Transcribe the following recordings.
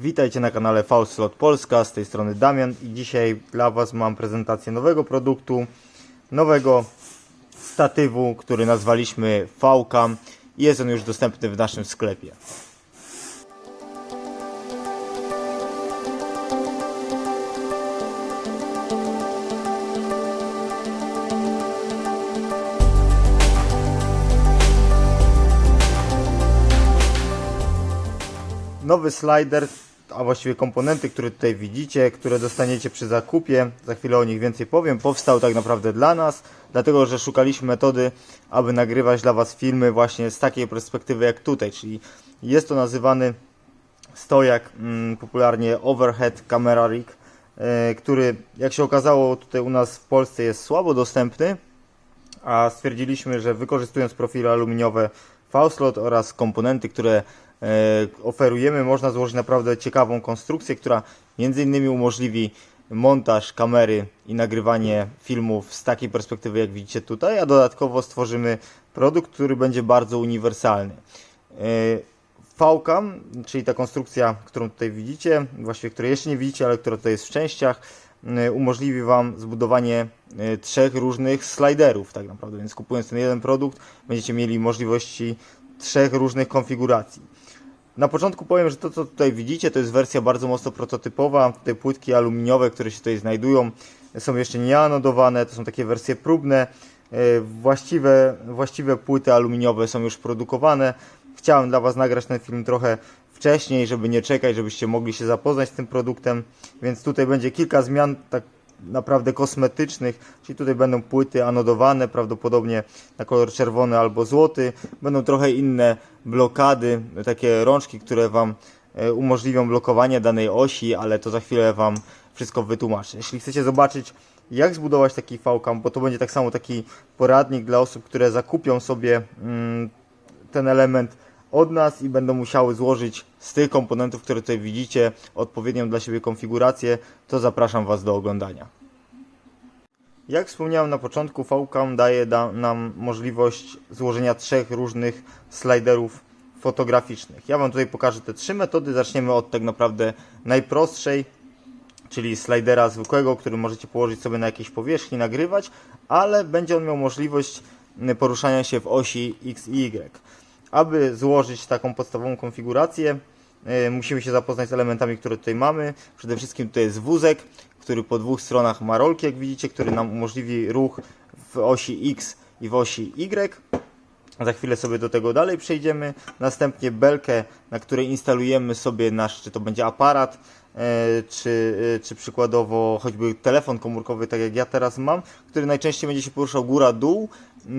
Witajcie na kanale Faustlot Polska, z tej strony Damian i dzisiaj dla Was mam prezentację nowego produktu, nowego statywu, który nazwaliśmy i jest on już dostępny w naszym sklepie. Nowy slider, a właściwie komponenty, które tutaj widzicie, które dostaniecie przy zakupie, za chwilę o nich więcej powiem, powstał tak naprawdę dla nas, dlatego że szukaliśmy metody, aby nagrywać dla Was filmy właśnie z takiej perspektywy jak tutaj, czyli jest to nazywany stojak, mm, popularnie overhead camera rig, e, który jak się okazało tutaj u nas w Polsce jest słabo dostępny, a stwierdziliśmy, że wykorzystując profile aluminiowe Fauslot oraz komponenty, które oferujemy, można złożyć naprawdę ciekawą konstrukcję, która między innymi umożliwi montaż kamery i nagrywanie filmów z takiej perspektywy, jak widzicie tutaj, a dodatkowo stworzymy produkt, który będzie bardzo uniwersalny. E, VCAM, czyli ta konstrukcja, którą tutaj widzicie, właściwie której jeszcze nie widzicie, ale która tutaj jest w częściach, y, umożliwi Wam zbudowanie trzech różnych sliderów tak naprawdę, więc kupując ten jeden produkt będziecie mieli możliwości trzech różnych konfiguracji. Na początku powiem, że to co tutaj widzicie to jest wersja bardzo mocno prototypowa. Te płytki aluminiowe, które się tutaj znajdują są jeszcze nie anodowane, to są takie wersje próbne. Y, Właściwe, właściwe płyty aluminiowe są już produkowane. Chciałem dla Was nagrać ten film trochę wcześniej, żeby nie czekać, żebyście mogli się zapoznać z tym produktem, więc tutaj będzie kilka zmian tak naprawdę kosmetycznych, czyli tutaj będą płyty anodowane, prawdopodobnie na kolor czerwony albo złoty, będą trochę inne blokady, takie rączki, które Wam e, umożliwią blokowanie danej osi, ale to za chwilę Wam wszystko wytłumaczę. Jeśli chcecie zobaczyć jak zbudować taki VCAM, bo to będzie tak samo taki poradnik dla osób, które zakupią sobie mm, ten element od nas i będą musiały złożyć z tych komponentów, które tutaj widzicie, odpowiednią dla siebie konfigurację, to zapraszam Was do oglądania. Jak wspomniałem na początku, VCAM daje da, nam możliwość złożenia trzech różnych sliderów fotograficznych. Ja Wam tutaj pokażę te trzy metody. Zaczniemy od tak naprawdę najprostszej, czyli slidera zwykłego, który możecie położyć sobie na jakiejś powierzchni, nagrywać, ale będzie on miał możliwość poruszania się w osi X i Y. Aby złożyć taką podstawową konfigurację, y, musimy się zapoznać z elementami, które tutaj mamy. Przede wszystkim tutaj jest wózek, który po dwóch stronach ma rolki, jak widzicie, który nam umożliwi ruch w osi X i w osi Y. Za chwilę sobie do tego dalej przejdziemy. Następnie belkę, na której instalujemy sobie nasz, czy to będzie aparat, e, czy, e, czy przykładowo choćby telefon komórkowy, tak jak ja teraz mam, który najczęściej będzie się poruszał góra-dół,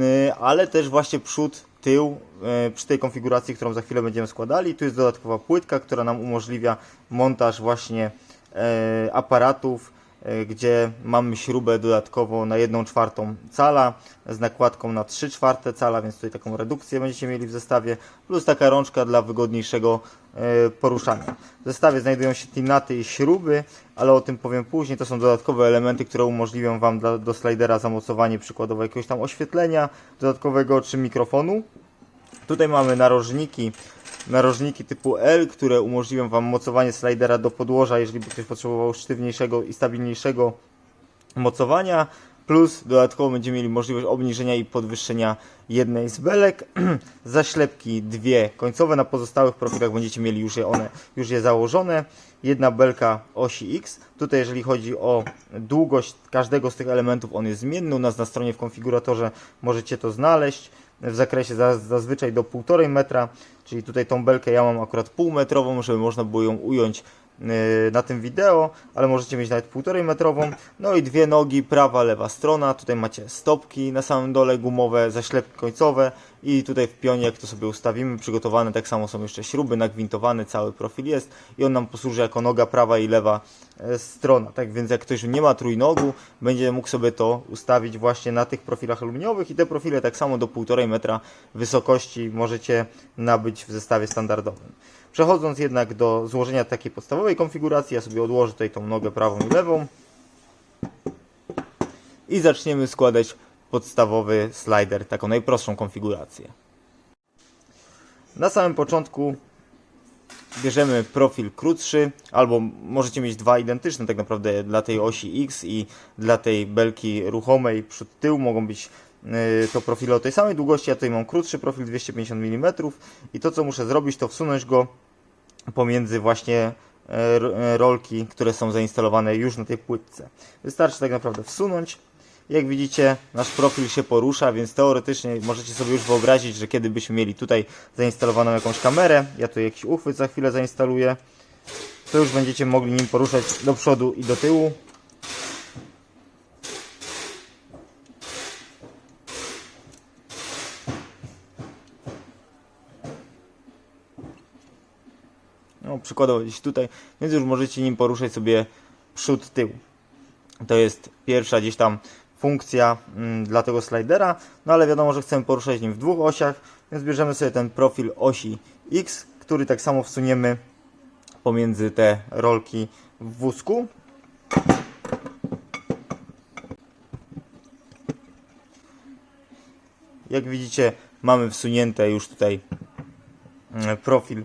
e, ale też właśnie przód, tył e, przy tej konfiguracji, którą za chwilę będziemy składali. Tu jest dodatkowa płytka, która nam umożliwia montaż właśnie e, aparatów, gdzie mamy śrubę dodatkowo na 1 czwartą cala z nakładką na 3 czwarte cala, więc tutaj taką redukcję będziecie mieli w zestawie, plus taka rączka dla wygodniejszego e, poruszania. W zestawie znajdują się tinaty i śruby, ale o tym powiem później. To są dodatkowe elementy, które umożliwią Wam dla, do slidera zamocowanie przykładowo jakiegoś tam oświetlenia dodatkowego czy mikrofonu. Tutaj mamy narożniki, narożniki typu L, które umożliwią Wam mocowanie slidera do podłoża, jeżeli by ktoś potrzebował sztywniejszego i stabilniejszego mocowania. Plus dodatkowo będziemy mieli możliwość obniżenia i podwyższenia jednej z belek. Zaślepki dwie końcowe, na pozostałych profilach będziecie mieli już je one już je założone. Jedna belka osi X. Tutaj jeżeli chodzi o długość każdego z tych elementów, on jest zmienny. U nas na stronie w konfiguratorze możecie to znaleźć w zakresie za- zazwyczaj do 1,5 metra, czyli tutaj tą belkę ja mam akurat półmetrową, żeby można było ją ująć yy, na tym wideo, ale możecie mieć nawet 1,5 metrową. No i dwie nogi, prawa, lewa strona. Tutaj macie stopki na samym dole gumowe, zaślepki końcowe i tutaj w pionie jak to sobie ustawimy, przygotowane tak samo są jeszcze śruby, nagwintowany cały profil jest i on nam posłuży jako noga prawa i lewa e, strona. Tak więc jak ktoś nie ma trójnogu, będzie mógł sobie to ustawić właśnie na tych profilach aluminiowych i te profile tak samo do 1,5 metra wysokości możecie nabyć w zestawie standardowym. Przechodząc jednak do złożenia takiej podstawowej konfiguracji, ja sobie odłożę tutaj tą nogę prawą i lewą i zaczniemy składać podstawowy slider, taką najprostszą konfigurację. Na samym początku bierzemy profil krótszy, albo możecie mieć dwa identyczne tak naprawdę dla tej osi X i dla tej belki ruchomej przód tył mogą być yy, to profile o tej samej długości, ja tutaj mam krótszy profil 250 mm i to co muszę zrobić to wsunąć go pomiędzy właśnie e, e, rolki, które są zainstalowane już na tej płytce. Wystarczy tak naprawdę wsunąć. Jak widzicie, nasz profil się porusza, więc teoretycznie możecie sobie już wyobrazić, że kiedy byśmy mieli tutaj zainstalowaną jakąś kamerę, ja tu jakiś uchwyt za chwilę zainstaluję, to już będziecie mogli nim poruszać do przodu i do tyłu. No, przykładowo gdzieś tutaj, więc już możecie nim poruszać sobie przód, tył. To jest pierwsza gdzieś tam funkcja mm, dla tego slidera, no ale wiadomo, że chcemy poruszać nim w dwóch osiach, więc bierzemy sobie ten profil osi X, który tak samo wsuniemy pomiędzy te rolki w wózku. Jak widzicie, mamy wsunięte już tutaj mm, profil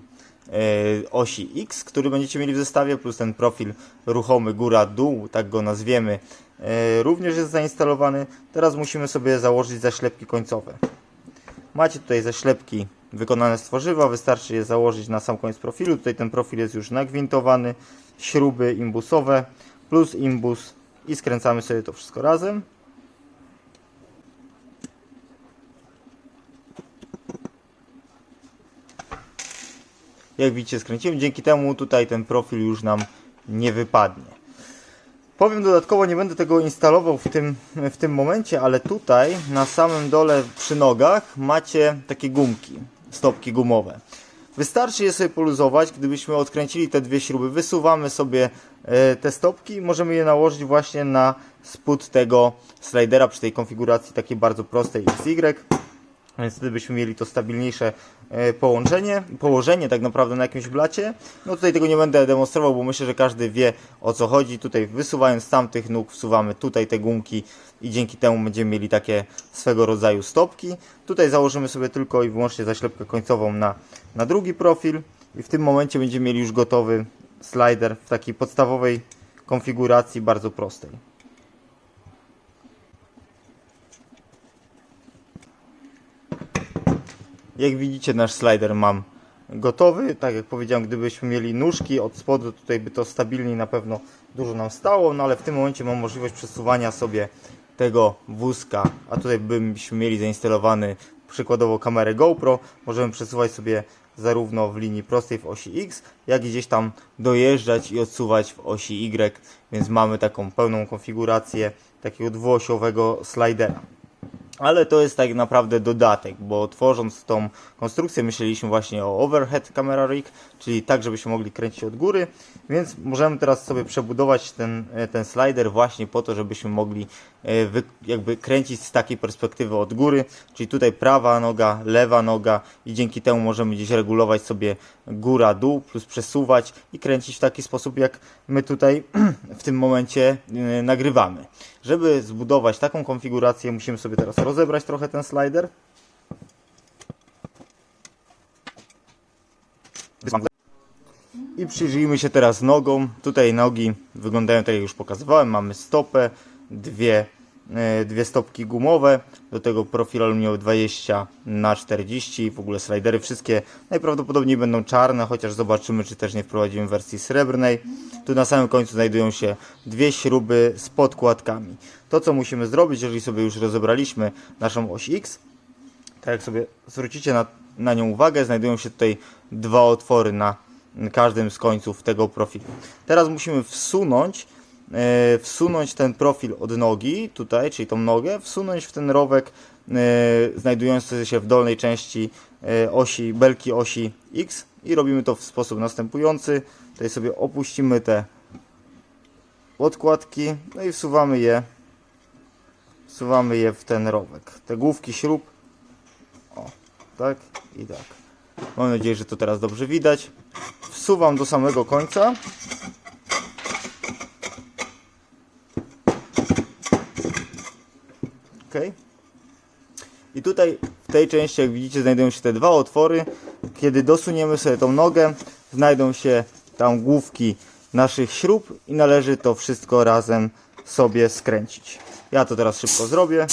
e, osi X, który będziecie mieli w zestawie, plus ten profil ruchomy góra-dół, tak go nazwiemy, również jest zainstalowany. Teraz musimy sobie założyć zaślepki końcowe. Macie tutaj zaślepki wykonane z tworzywa, wystarczy je założyć na sam koniec profilu. Tutaj ten profil jest już nagwintowany, śruby imbusowe plus imbus i skręcamy sobie to wszystko razem. Jak widzicie skręciłem, dzięki temu tutaj ten profil już nam nie wypadnie. Powiem dodatkowo, nie będę tego instalował w tym, w tym momencie, ale tutaj na samym dole przy nogach macie takie gumki, stopki gumowe. Wystarczy je sobie poluzować, gdybyśmy odkręcili te dwie śruby, wysuwamy sobie e, te stopki i możemy je nałożyć właśnie na spód tego slidera przy tej konfiguracji takiej bardzo prostej XY. Więc wtedy byśmy mieli to stabilniejsze e, połączenie, położenie tak naprawdę na jakimś blacie. No tutaj tego nie będę demonstrował, bo myślę, że każdy wie o co chodzi. Tutaj wysuwając tamtych nóg wsuwamy tutaj te gumki i dzięki temu będziemy mieli takie swego rodzaju stopki. Tutaj założymy sobie tylko i wyłącznie zaślepkę końcową na, na drugi profil i w tym momencie będziemy mieli już gotowy slider w takiej podstawowej konfiguracji, bardzo prostej. Jak widzicie nasz slider mam gotowy. Tak jak powiedziałem, gdybyśmy mieli nóżki od spodu, tutaj by to stabilniej na pewno dużo nam stało, no ale w tym momencie mam możliwość przesuwania sobie tego wózka, a tutaj byśmy mieli zainstalowany przykładowo kamerę GoPro, możemy przesuwać sobie zarówno w linii prostej w osi X, jak i gdzieś tam dojeżdżać i odsuwać w osi Y, więc mamy taką pełną konfigurację takiego dwuosiowego slidera. Ale to jest tak naprawdę dodatek, bo tworząc tą konstrukcję myśleliśmy właśnie o overhead camera rig, czyli tak, żebyśmy mogli kręcić od góry, więc możemy teraz sobie przebudować ten, e, ten slider właśnie po to, żebyśmy mogli e, wy, jakby kręcić z takiej perspektywy od góry, czyli tutaj prawa noga, lewa noga i dzięki temu możemy gdzieś regulować sobie góra, dół, plus przesuwać i kręcić w taki sposób, jak my tutaj w tym momencie e, nagrywamy. Żeby zbudować taką konfigurację, musimy sobie teraz rozebrać trochę ten slider. I przyjrzyjmy się teraz nogom. Tutaj nogi wyglądają tak jak już pokazywałem. Mamy stopę, dwie, dwie stopki gumowe, do tego profil aluminiowy 20 na 40 w ogóle slidery wszystkie najprawdopodobniej będą czarne, chociaż zobaczymy czy też nie wprowadzimy wersji srebrnej. Tu na samym końcu znajdują się dwie śruby z podkładkami. To co musimy zrobić, jeżeli sobie już rozebraliśmy naszą oś X, tak jak sobie zwrócicie na, na nią uwagę, znajdują się tutaj dwa otwory na każdym z końców tego profilu. Teraz musimy wsunąć, e, wsunąć ten profil od nogi, tutaj, czyli tą nogę, wsunąć w ten rowek e, znajdujący się w dolnej części e, osi, belki osi X i robimy to w sposób następujący. Tutaj sobie opuścimy te podkładki, no i wsuwamy je, wsuwamy je w ten rowek. Te główki śrub, o, tak i tak. Mam nadzieję, że to teraz dobrze widać. Wsuwam do samego końca. Ok. I tutaj w tej części, jak widzicie, znajdują się te dwa otwory. Kiedy dosuniemy sobie tą nogę, znajdą się tam główki naszych śrub i należy to wszystko razem sobie skręcić. Ja to teraz szybko zrobię.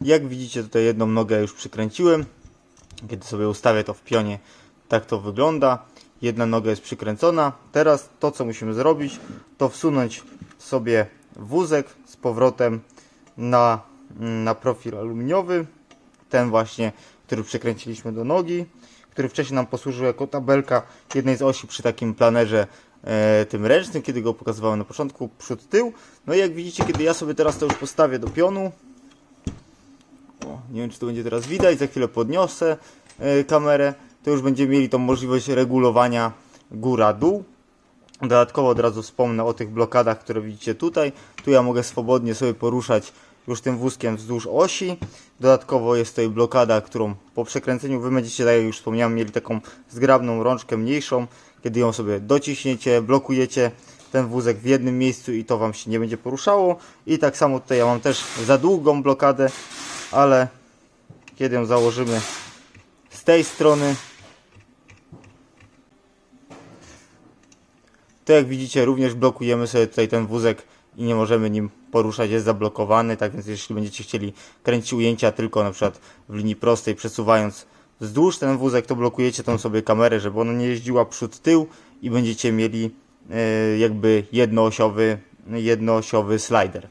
Jak widzicie tutaj jedną nogę już przykręciłem. Kiedy sobie ustawię to w pionie, tak to wygląda. Jedna noga jest przykręcona. Teraz to co musimy zrobić, to wsunąć sobie wózek z powrotem na, na profil aluminiowy. Ten właśnie, który przykręciliśmy do nogi, który wcześniej nam posłużył jako tabelka jednej z osi przy takim planerze e, tym ręcznym, kiedy go pokazywałem na początku, przód, tył. No i jak widzicie, kiedy ja sobie teraz to już postawię do pionu, o, nie wiem, czy to będzie teraz widać. Za chwilę podniosę e, kamerę. To już będziemy mieli tą możliwość regulowania góra-dół. Dodatkowo od razu wspomnę o tych blokadach, które widzicie tutaj. Tu ja mogę swobodnie sobie poruszać już tym wózkiem wzdłuż osi. Dodatkowo jest tutaj blokada, którą po przekręceniu wy będziecie, tak jak już wspomniałem, mieli taką zgrabną rączkę mniejszą. Kiedy ją sobie dociśniecie, blokujecie ten wózek w jednym miejscu i to Wam się nie będzie poruszało. I tak samo tutaj ja mam też za długą blokadę, ale kiedy ją założymy z tej strony, to jak widzicie również blokujemy sobie tutaj ten wózek i nie możemy nim poruszać, jest zablokowany, tak więc jeśli będziecie chcieli kręcić ujęcia tylko na przykład w linii prostej, przesuwając wzdłuż ten wózek, to blokujecie tą sobie kamerę, żeby ona nie jeździła przód tył i będziecie mieli e, jakby jednoosiowy, jednoosiowy slider.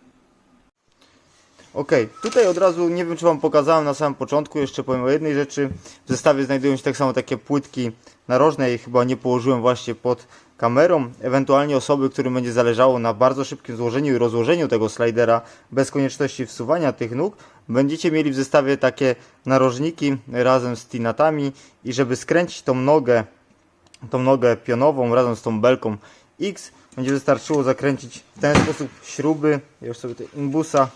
Ok, tutaj od razu nie wiem czy Wam pokazałem na samym początku, jeszcze powiem o jednej rzeczy. W zestawie znajdują się tak samo takie płytki narożne, ich chyba nie położyłem właśnie pod kamerą. Ewentualnie osoby, którym będzie zależało na bardzo szybkim złożeniu i rozłożeniu tego slidera bez konieczności wsuwania tych nóg, będziecie mieli w zestawie takie narożniki razem z tinatami i żeby skręcić tą nogę, tą nogę pionową razem z tą belką X, będzie wystarczyło zakręcić w ten sposób śruby. Ja już sobie tutaj imbusa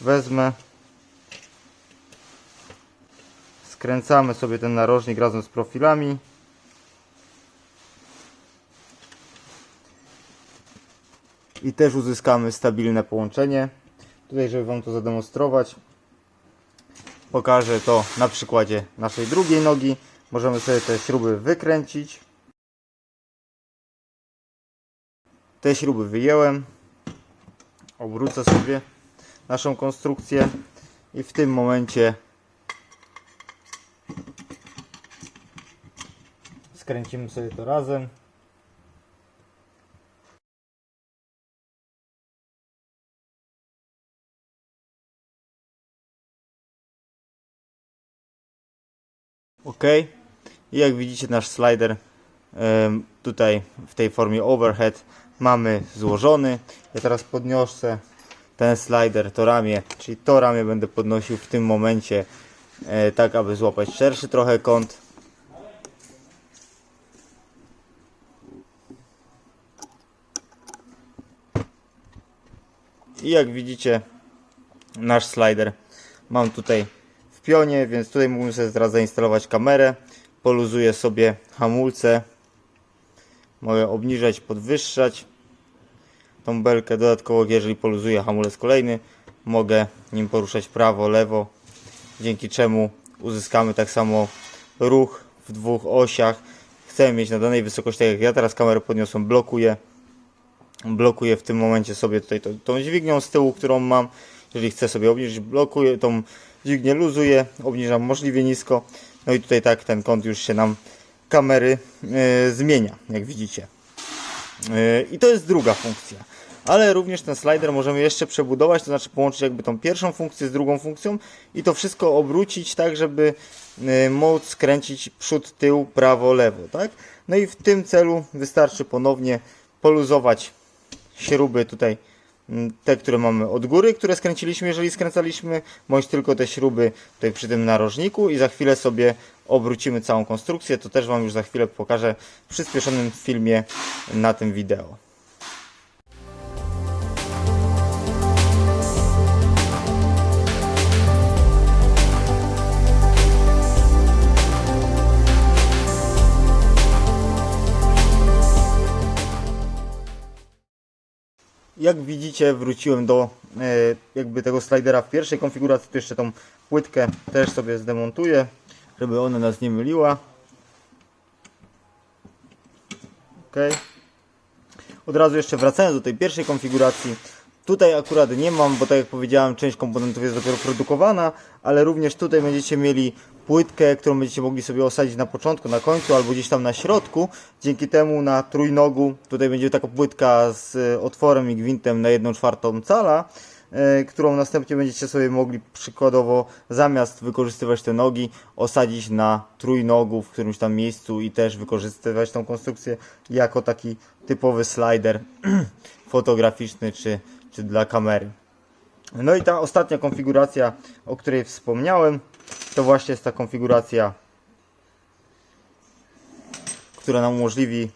wezmę. Skręcamy sobie ten narożnik razem z profilami. I też uzyskamy stabilne połączenie. Tutaj, żeby Wam to zademonstrować, pokażę to na przykładzie naszej drugiej nogi. Możemy sobie te śruby wykręcić. Te śruby wyjęłem. Obrócę sobie naszą konstrukcję i w tym momencie skręcimy sobie to razem. Ok, i jak widzicie nasz slider tutaj w tej formie overhead mamy złożony. Ja teraz podniosę ten slider, to ramię, czyli to ramię będę podnosił w tym momencie e, tak, aby złapać szerszy trochę kąt. I jak widzicie nasz slider mam tutaj pionie, więc tutaj mógłbym sobie teraz zainstalować kamerę. Poluzuję sobie hamulce. Mogę obniżać, podwyższać tą belkę. Dodatkowo, jeżeli poluzuję hamulec kolejny, mogę nim poruszać prawo, lewo, dzięki czemu uzyskamy tak samo ruch w dwóch osiach. Chcę mieć na danej wysokości, tak jak ja teraz kamerę podniosłem, blokuję. Blokuję w tym momencie sobie tutaj tą, tą dźwignią z tyłu, którą mam. Jeżeli chcę sobie obniżyć, blokuję tą dźwignię, luzuję, obniżam możliwie nisko. No i tutaj tak ten kąt już się nam kamery yy, zmienia, jak widzicie. Yy, I to jest druga funkcja. Ale również ten slider możemy jeszcze przebudować, to znaczy połączyć jakby tą pierwszą funkcję z drugą funkcją i to wszystko obrócić tak, żeby yy, móc skręcić przód, tył, prawo, lewo, tak? No i w tym celu wystarczy ponownie poluzować śruby tutaj, te, które mamy od góry, które skręciliśmy, jeżeli skręcaliśmy, bądź tylko te śruby tutaj przy tym narożniku i za chwilę sobie obrócimy całą konstrukcję. To też Wam już za chwilę pokażę w przyspieszonym filmie na tym wideo. Jak widzicie wróciłem do e, jakby tego slidera w pierwszej konfiguracji, tu jeszcze tą płytkę też sobie zdemontuję, żeby ona nas nie myliła. Ok. Od razu jeszcze wracając do tej pierwszej konfiguracji. Tutaj akurat nie mam, bo tak jak powiedziałem, część komponentów jest dopiero produkowana, ale również tutaj będziecie mieli płytkę, którą będziecie mogli sobie osadzić na początku, na końcu albo gdzieś tam na środku. Dzięki temu na trójnogu tutaj będzie taka płytka z e, otworem i gwintem na 1 czwartą cala, e, którą następnie będziecie sobie mogli przykładowo zamiast wykorzystywać te nogi, osadzić na trójnogu w którymś tam miejscu i też wykorzystywać tą konstrukcję jako taki typowy slider fotograficzny czy, czy dla kamery. No i ta ostatnia konfiguracja, o której wspomniałem, to właśnie jest ta konfiguracja, która nam umożliwi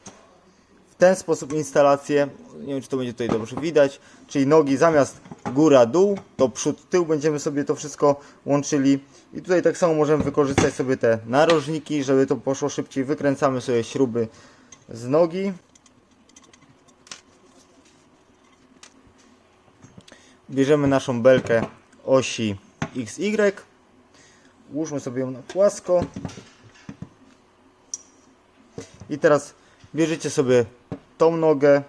w ten sposób instalację. Nie wiem, czy to będzie tutaj dobrze widać. Czyli nogi zamiast góra, dół, to przód, tył będziemy sobie to wszystko łączyli. I tutaj tak samo możemy wykorzystać sobie te narożniki, żeby to poszło szybciej. Wykręcamy sobie śruby z nogi. Bierzemy naszą belkę osi XY. Ułóżmy sobie ją na płasko. I teraz bierzecie sobie tą nogę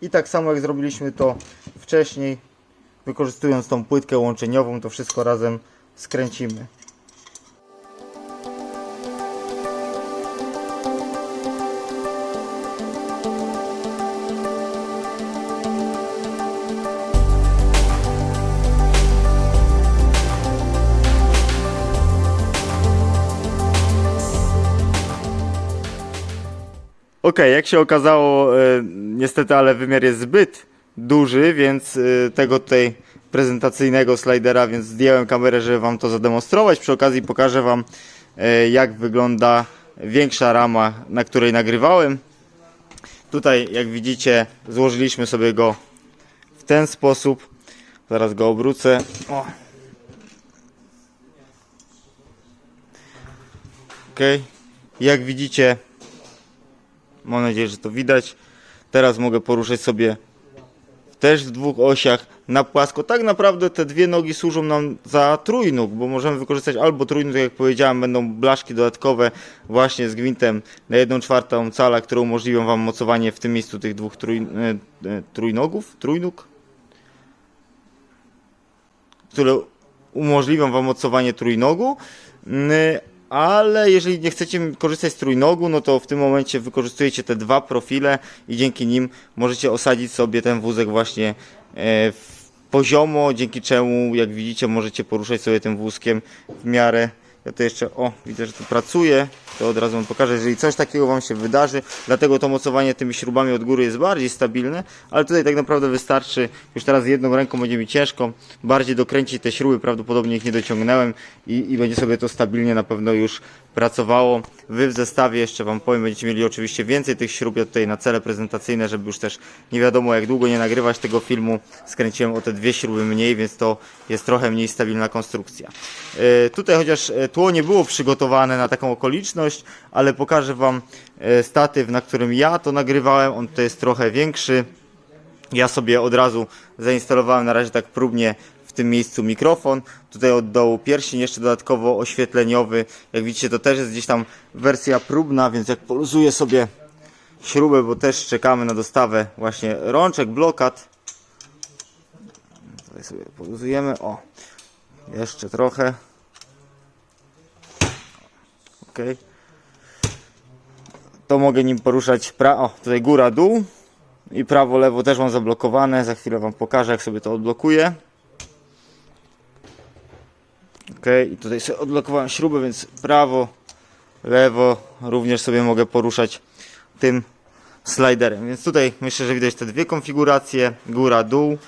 i tak samo jak zrobiliśmy to wcześniej, wykorzystując tą płytkę łączeniową, to wszystko razem skręcimy. Okej, jak się okazało, e, niestety, ale wymiar jest zbyt duży, więc e, tego tutaj prezentacyjnego slidera, więc zdjąłem kamerę, żeby Wam to zademonstrować. Przy okazji pokażę Wam, e, jak wygląda większa rama, na której nagrywałem. Tutaj, jak widzicie, złożyliśmy sobie go w ten sposób. Zaraz go obrócę. O. Ok. Jak widzicie, Mam nadzieję, że to widać. Teraz mogę poruszać sobie też w dwóch osiach na płasko. Tak naprawdę te dwie nogi służą nam za trójnóg, bo możemy wykorzystać albo trójnóg, tak jak powiedziałem, będą blaszki dodatkowe właśnie z gwintem na 1 czwartą cala, które umożliwią Wam mocowanie w tym miejscu tych dwóch trój, e, e, trójnogów, trójnóg, które umożliwią Wam mocowanie trójnogu. Ale jeżeli nie chcecie korzystać z trójnogu, no to w tym momencie wykorzystujecie te dwa profile i dzięki nim możecie osadzić sobie ten wózek właśnie e, poziomo, dzięki czemu, jak widzicie, możecie poruszać sobie tym wózkiem w miarę. Ja to jeszcze, o, widzę, że tu pracuje, to od razu Wam pokażę, jeżeli coś takiego Wam się wydarzy, dlatego to mocowanie tymi śrubami od góry jest bardziej stabilne, ale tutaj tak naprawdę wystarczy, już teraz jedną ręką będzie mi ciężko, bardziej dokręcić te śruby, prawdopodobnie ich nie dociągnąłem i, i będzie sobie to stabilnie na pewno już pracowało. Wy w zestawie jeszcze Wam powiem, będziecie mieli oczywiście więcej tych śrub, ja tutaj na cele prezentacyjne, żeby już też nie wiadomo jak długo nie nagrywać tego filmu, skręciłem o te dwie śruby mniej, więc to jest trochę mniej stabilna konstrukcja. Yy, tutaj chociaż e, tło nie było przygotowane na taką okoliczność, ale pokażę Wam e, statyw, na którym ja to nagrywałem, on to jest trochę większy. Ja sobie od razu zainstalowałem na razie tak próbnie tym miejscu mikrofon. Tutaj od dołu pierścień jeszcze dodatkowo oświetleniowy. Jak widzicie to też jest gdzieś tam wersja próbna, więc jak poluzuję sobie śrubę, bo też czekamy na dostawę właśnie rączek, blokad. Tutaj sobie poluzujemy. O, jeszcze trochę. Ok. To mogę nim poruszać pra... O, tutaj góra, dół. I prawo, lewo też mam zablokowane. Za chwilę Wam pokażę, jak sobie to odblokuję. Ok, i tutaj sobie odblokowałem śrubę, więc prawo, lewo również sobie mogę poruszać tym sliderem. Więc tutaj myślę, że widać te dwie konfiguracje, góra, dół.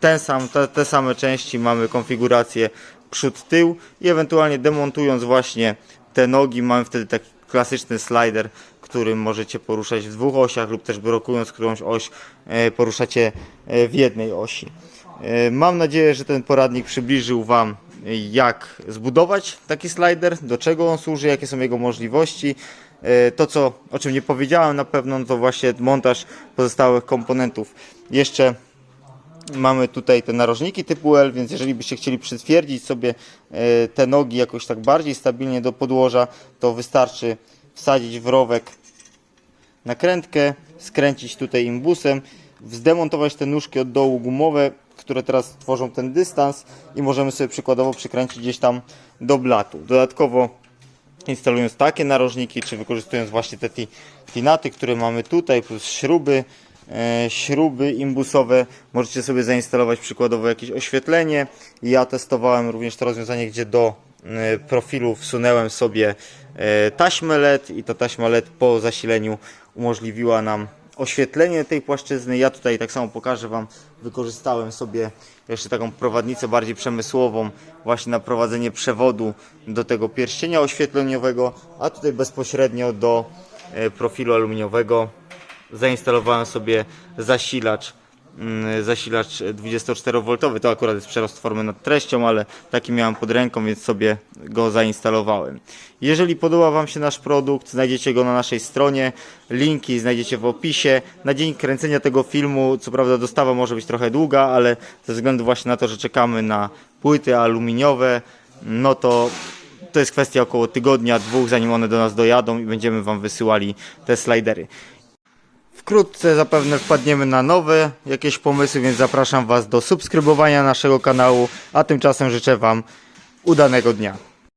Ten sam, te, te same części mamy konfigurację przód, tył i ewentualnie demontując właśnie te nogi mamy wtedy taki klasyczny slider, którym możecie poruszać w dwóch osiach lub też blokując którąś oś e, poruszacie e, w jednej osi. E, Mam nadzieję, że ten poradnik przybliżył Wam jak zbudować taki slider, do czego on służy, jakie są jego możliwości. E, To, co, o czym nie powiedziałem na pewno, no to właśnie montaż pozostałych komponentów. Jeszcze Mamy tutaj te narożniki typu L, więc jeżeli byście chcieli przytwierdzić sobie e, te nogi jakoś tak bardziej stabilnie do podłoża, to wystarczy wsadzić w rowek nakrętkę, skręcić tutaj imbusem, zdemontować te nóżki od dołu gumowe, które teraz tworzą ten dystans i możemy sobie przykładowo przykręcić gdzieś tam do blatu. Dodatkowo instalując takie narożniki, czy wykorzystując właśnie te ti- tinaty, które mamy tutaj, plus śruby, e, śruby imbusowe, możecie sobie zainstalować przykładowo jakieś oświetlenie. Ja testowałem również to rozwiązanie, gdzie do e, profilu wsunęłem sobie e, taśmę LED i ta taśma LED po zasileniu umożliwiła nam oświetlenie tej płaszczyzny. Ja tutaj tak samo pokażę Wam, wykorzystałem sobie jeszcze taką prowadnicę bardziej przemysłową właśnie na prowadzenie przewodu do tego pierścienia oświetleniowego, a tutaj bezpośrednio do e, profilu aluminiowego zainstalowałem sobie zasilacz zasilacz 24V, to akurat jest przerost formy nad treścią, ale taki miałem pod ręką, więc sobie go zainstalowałem. Jeżeli podoba Wam się nasz produkt, znajdziecie go na naszej stronie, linki znajdziecie w opisie. Na dzień kręcenia tego filmu, co prawda dostawa może być trochę długa, ale ze względu właśnie na to, że czekamy na płyty aluminiowe, no to to jest kwestia około tygodnia, dwóch, zanim one do nas dojadą i będziemy Wam wysyłali te slidery. Wkrótce zapewne wpadniemy na nowe jakieś pomysły, więc zapraszam Was do subskrybowania naszego kanału, a tymczasem życzę Wam udanego dnia.